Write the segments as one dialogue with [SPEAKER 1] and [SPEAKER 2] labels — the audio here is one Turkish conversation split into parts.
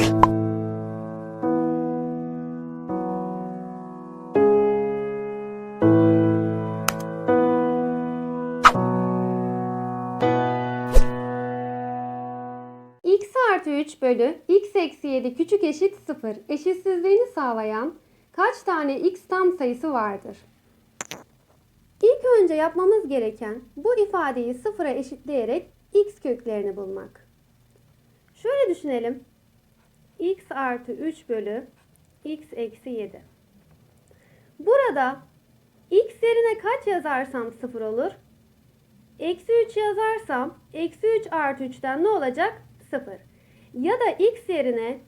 [SPEAKER 1] x artı 3 bölü x eksi 7 küçük eşit 0 eşitsizliğini sağlayan kaç tane x tam sayısı vardır? İlk önce yapmamız gereken bu ifadeyi sıfıra eşitleyerek x köklerini bulmak. Şöyle düşünelim. X artı 3 bölü x eksi 7. Burada x yerine kaç yazarsam 0 olur? Eksi 3 yazarsam eksi 3 artı 3'ten ne olacak? 0. Ya da x yerine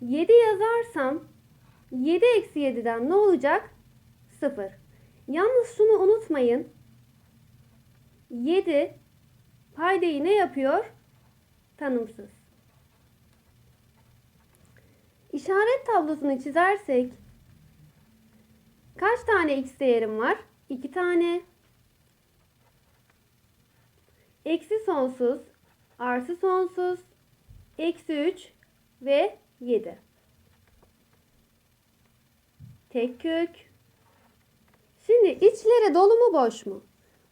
[SPEAKER 1] 7 yazarsam 7 eksi 7'den ne olacak? 0. Yalnız şunu unutmayın. 7 paydayı ne yapıyor? Tanımsız. İşaret tablosunu çizersek kaç tane x değerim var? 2 tane. Eksi sonsuz, artı sonsuz, eksi 3 ve 7. Tek kök. Şimdi içleri dolu mu boş mu?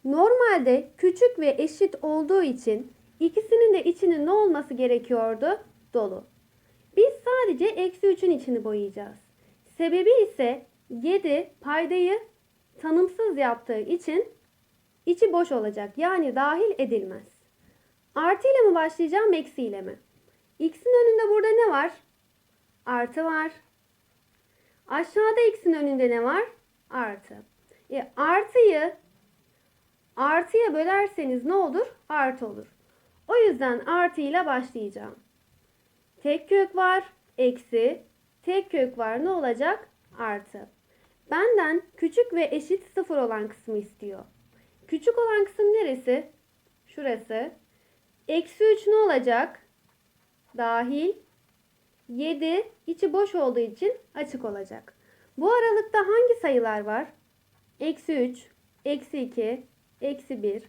[SPEAKER 1] Normalde küçük ve eşit olduğu için ikisinin de içinin ne olması gerekiyordu? Dolu. Biz sadece eksi 3'ün içini boyayacağız. Sebebi ise 7 paydayı tanımsız yaptığı için içi boş olacak. Yani dahil edilmez. Artı ile mi başlayacağım eksi ile mi? X'in önünde burada ne var? Artı var. Aşağıda x'in önünde ne var? Artı. E, artıyı artıya bölerseniz ne olur? Artı olur. O yüzden artı ile başlayacağım. Tek kök var. Eksi. Tek kök var. Ne olacak? Artı. Benden küçük ve eşit sıfır olan kısmı istiyor. Küçük olan kısım neresi? Şurası. Eksi 3 ne olacak? Dahil. 7 içi boş olduğu için açık olacak. Bu aralıkta hangi sayılar var? Eksi 3, eksi 2, eksi 1,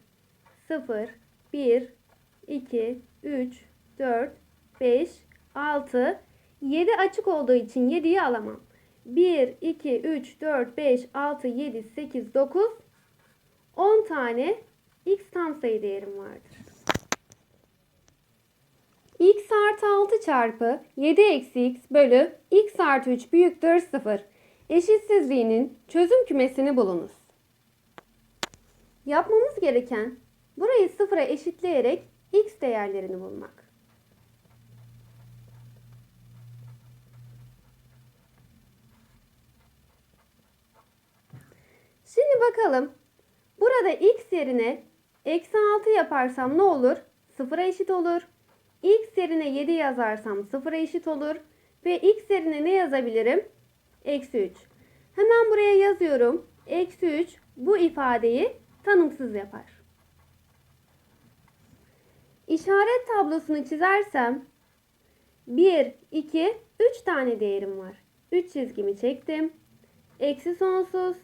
[SPEAKER 1] 0, 1, 2, 3, 4, 5, 6, 7 açık olduğu için 7'yi alamam. 1, 2, 3, 4, 5, 6, 7, 8, 9, 10 tane x tam sayı değerim vardır. x artı 6 çarpı 7 eksi x bölü x artı 3 büyüktür 0. Eşitsizliğinin çözüm kümesini bulunuz. Yapmamız gereken burayı sıfıra eşitleyerek x değerlerini bulmak. Şimdi bakalım. Burada x yerine eksi 6 yaparsam ne olur? Sıfıra eşit olur. x yerine 7 yazarsam sıfıra eşit olur. Ve x yerine ne yazabilirim? Eksi 3. Hemen buraya yazıyorum. Eksi 3 bu ifadeyi tanımsız yapar. İşaret tablosunu çizersem 1, 2, 3 tane değerim var. 3 çizgimi çektim. Eksi sonsuz,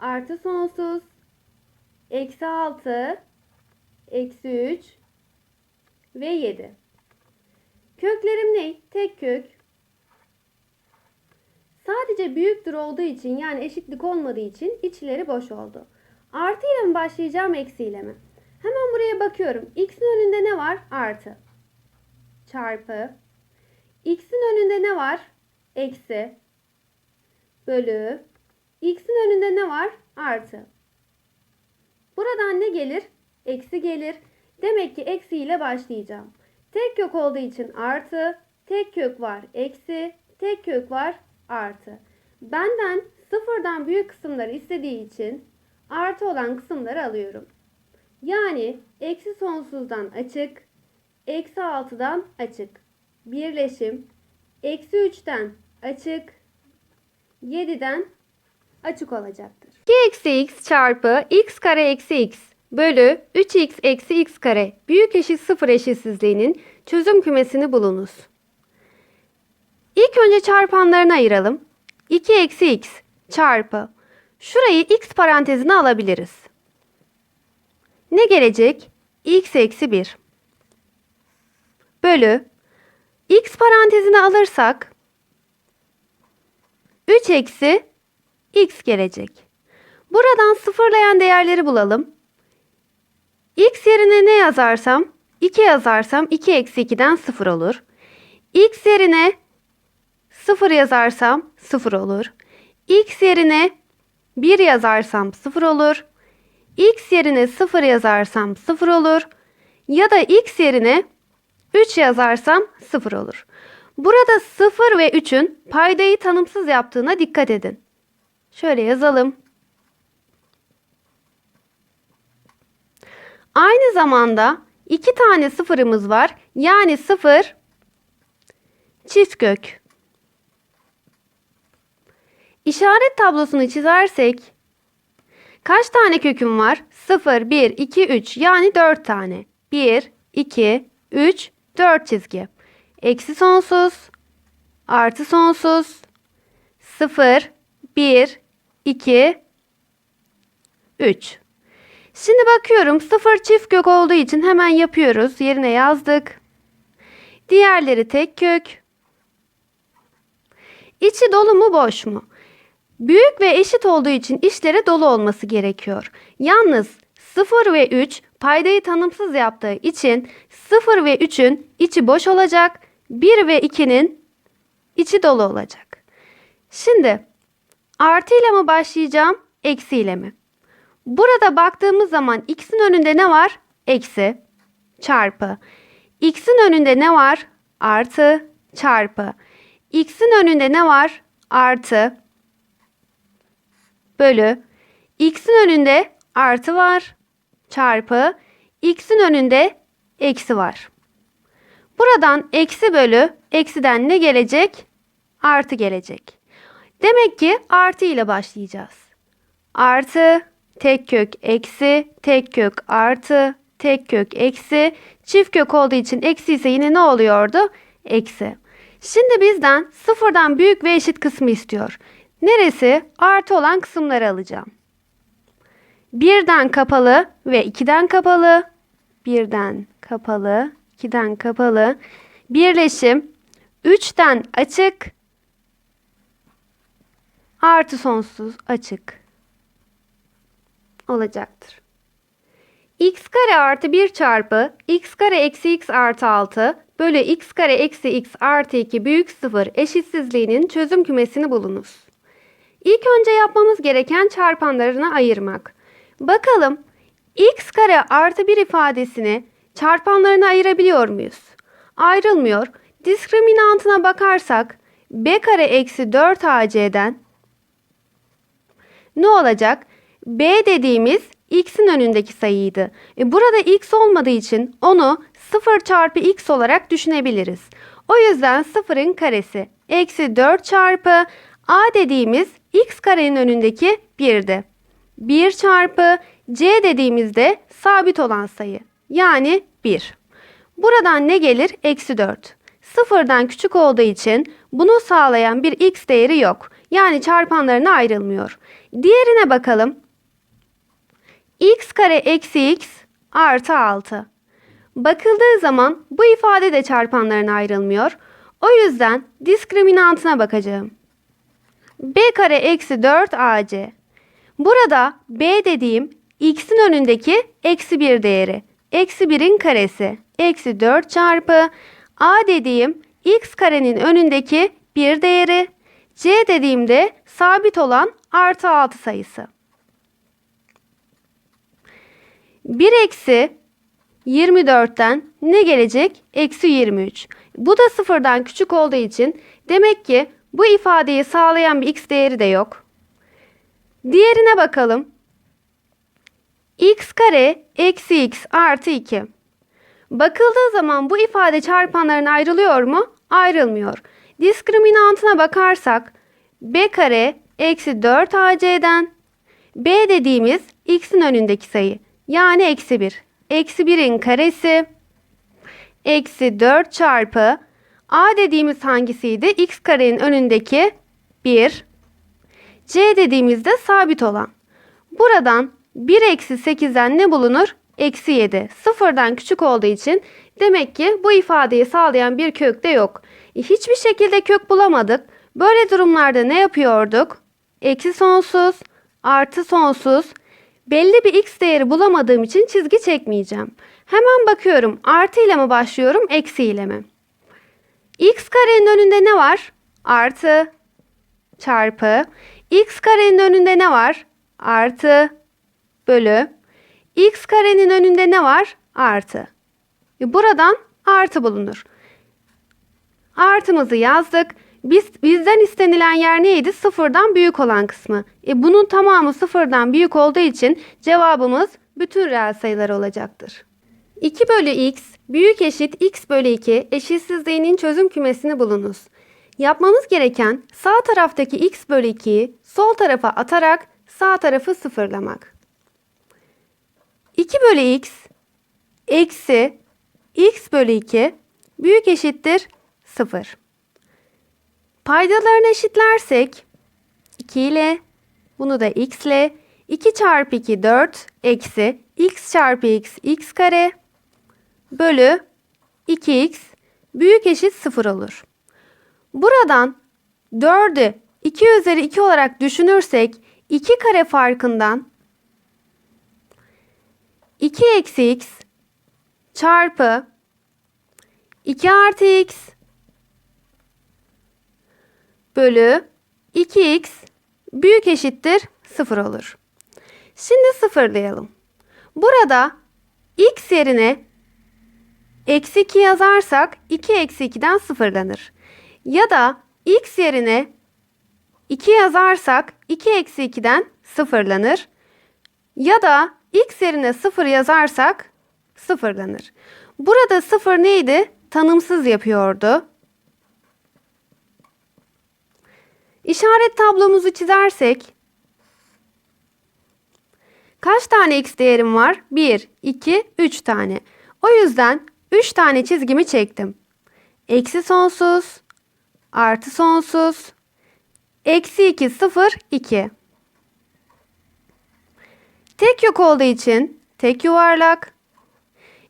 [SPEAKER 1] artı sonsuz, eksi 6, eksi 3 ve 7. Köklerim ne? Tek kök. Sadece büyüktür olduğu için yani eşitlik olmadığı için içleri boş oldu. Artı ile mi başlayacağım eksi ile mi? Hemen buraya bakıyorum. X'in önünde ne var? Artı. Çarpı. X'in önünde ne var? Eksi. Bölü. X'in önünde ne var? Artı. Buradan ne gelir? Eksi gelir. Demek ki eksi ile başlayacağım. Tek kök olduğu için artı. Tek kök var. Eksi. Tek kök var. Artı. Benden sıfırdan büyük kısımları istediği için artı olan kısımları alıyorum. Yani eksi sonsuzdan açık. Eksi 6'dan açık. Birleşim. Eksi 3'ten açık. 7'den açık olacaktır. 2 eksi x çarpı x kare eksi x bölü 3x eksi x kare büyük eşit sıfır eşitsizliğinin çözüm kümesini bulunuz. İlk önce çarpanlarını ayıralım. 2 eksi x çarpı. Şurayı x parantezine alabiliriz. Ne gelecek? x eksi 1 bölü x parantezine alırsak 3 eksi x gelecek. Buradan sıfırlayan değerleri bulalım. x yerine ne yazarsam 2 yazarsam 2 eksi 2'den 0 olur. x yerine 0 yazarsam 0 olur. x yerine 1 yazarsam 0 olur. x yerine 0 yazarsam 0 olur. Ya da x yerine 3 yazarsam 0 olur. Burada 0 ve 3'ün paydayı tanımsız yaptığına dikkat edin. Şöyle yazalım. Aynı zamanda iki tane sıfırımız var. Yani 0 çift kök. İşaret tablosunu çizersek kaç tane köküm var? 0, 1, 2, 3 yani 4 tane. 1, 2, 3, 4 çizgi. Eksi sonsuz, artı sonsuz, 0, 1, 2, 3. Şimdi bakıyorum 0 çift kök olduğu için hemen yapıyoruz. Yerine yazdık. Diğerleri tek kök. İçi dolu mu boş mu? Büyük ve eşit olduğu için işlere dolu olması gerekiyor. Yalnız 0 ve 3 paydayı tanımsız yaptığı için 0 ve 3'ün içi boş olacak. 1 ve 2'nin içi dolu olacak. Şimdi artı ile mi başlayacağım, eksi ile mi? Burada baktığımız zaman x'in önünde ne var? Eksi çarpı. x'in önünde ne var? Artı çarpı. x'in önünde ne var? Artı bölü. x'in önünde artı var. Çarpı. x'in önünde eksi var. Buradan eksi bölü eksiden ne gelecek? Artı gelecek. Demek ki artı ile başlayacağız. Artı tek kök eksi tek kök artı tek kök eksi çift kök olduğu için eksi ise yine ne oluyordu? Eksi. Şimdi bizden sıfırdan büyük ve eşit kısmı istiyor. Neresi? Artı olan kısımları alacağım. Birden kapalı ve ikiden kapalı. Birden kapalı, ikiden kapalı. Birleşim üçten açık artı sonsuz açık olacaktır. x kare artı 1 çarpı x kare eksi x artı 6 bölü x kare eksi x artı 2 büyük 0 eşitsizliğinin çözüm kümesini bulunuz. İlk önce yapmamız gereken çarpanlarını ayırmak. Bakalım x kare artı 1 ifadesini çarpanlarına ayırabiliyor muyuz? Ayrılmıyor. Diskriminantına bakarsak b kare eksi 4 ac'den ne olacak? b dediğimiz x'in önündeki sayıydı. E burada x olmadığı için onu 0 çarpı x olarak düşünebiliriz. O yüzden 0'ın karesi eksi 4 çarpı a dediğimiz x karenin önündeki 1'di. 1 çarpı c dediğimizde sabit olan sayı yani 1. Buradan ne gelir? Eksi 4. Sıfırdan küçük olduğu için bunu sağlayan bir x değeri yok. Yani çarpanlarına ayrılmıyor. Diğerine bakalım. x kare eksi x artı 6. Bakıldığı zaman bu ifade de çarpanlarına ayrılmıyor. O yüzden diskriminantına bakacağım. b kare eksi 4 ac. Burada b dediğim x'in önündeki eksi 1 değeri. Eksi 1'in karesi. Eksi 4 çarpı a dediğim x karenin önündeki 1 değeri. C dediğimde sabit olan artı 6 sayısı. 1 eksi 24'ten ne gelecek? Eksi 23. Bu da sıfırdan küçük olduğu için demek ki bu ifadeyi sağlayan bir x değeri de yok. Diğerine bakalım. x kare eksi x artı 2. Bakıldığı zaman bu ifade çarpanlarına ayrılıyor mu? Ayrılmıyor. Diskriminantına bakarsak b kare eksi 4 ac'den b dediğimiz x'in önündeki sayı yani eksi 1. Eksi 1'in karesi eksi 4 çarpı a dediğimiz hangisiydi? x karenin önündeki 1. c dediğimizde sabit olan. Buradan 1 eksi 8'den ne bulunur? Eksi 7. Sıfırdan küçük olduğu için Demek ki bu ifadeyi sağlayan bir kök de yok. E, Hiçbir şekilde kök bulamadık. Böyle durumlarda ne yapıyorduk? Eksi sonsuz, artı sonsuz. Belli bir x değeri bulamadığım için çizgi çekmeyeceğim. Hemen bakıyorum artı ile mi başlıyorum, eksi ile mi? x karenin önünde ne var? Artı çarpı. x karenin önünde ne var? Artı bölü. x karenin önünde ne var? Artı. E, Buradan artı bulunur. Artımızı yazdık. Biz, bizden istenilen yer neydi? Sıfırdan büyük olan kısmı. E, bunun tamamı sıfırdan büyük olduğu için cevabımız bütün reel sayılar olacaktır. 2 bölü x büyük eşit x bölü 2 eşitsizliğinin çözüm kümesini bulunuz. Yapmamız gereken sağ taraftaki x bölü 2'yi sol tarafa atarak sağ tarafı sıfırlamak. 2 bölü x eksi x bölü 2 büyük eşittir 0. Paydalarını eşitlersek 2 ile bunu da x ile 2 çarpı 2 4 eksi x çarpı x x kare bölü 2x büyük eşit 0 olur. Buradan 4'ü 2 üzeri 2 olarak düşünürsek 2 kare farkından 2 eksi x çarpı 2 artı x bölü 2x büyük eşittir 0 olur. Şimdi sıfırlayalım. Burada x yerine eksi 2 yazarsak 2 eksi 2'den sıfırlanır. Ya da x yerine 2 yazarsak 2 eksi 2'den sıfırlanır. Ya da x yerine 0 yazarsak sıfırlanır. Burada 0 neydi? Tanımsız yapıyordu. İşaret tablomuzu çizersek kaç tane x değerim var? 1, 2, 3 tane. O yüzden 3 tane çizgimi çektim. Eksi sonsuz, artı sonsuz, eksi 2, 0, 2. Tek yok olduğu için tek yuvarlak.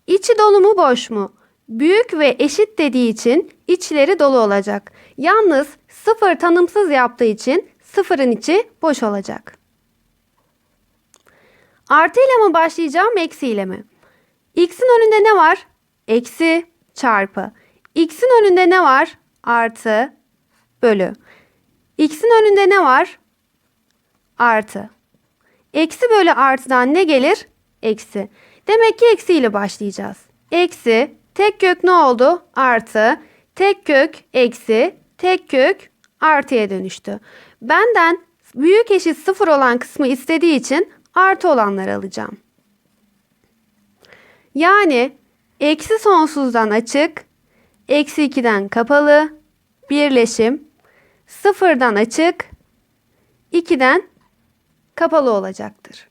[SPEAKER 1] İçi dolu mu boş mu? Büyük ve eşit dediği için içleri dolu olacak. Yalnız sıfır tanımsız yaptığı için sıfırın içi boş olacak. Artı ile mi başlayacağım eksi ile mi? X'in önünde ne var? Eksi çarpı. X'in önünde ne var? Artı bölü. X'in önünde ne var? Artı. Eksi bölü artıdan ne gelir? Eksi. Demek ki eksi ile başlayacağız. Eksi tek kök ne oldu? Artı. Tek kök eksi tek kök artıya dönüştü. Benden büyük eşit sıfır olan kısmı istediği için artı olanları alacağım. Yani eksi sonsuzdan açık, eksi 2'den kapalı, birleşim, sıfırdan açık, 2'den kapalı olacaktır.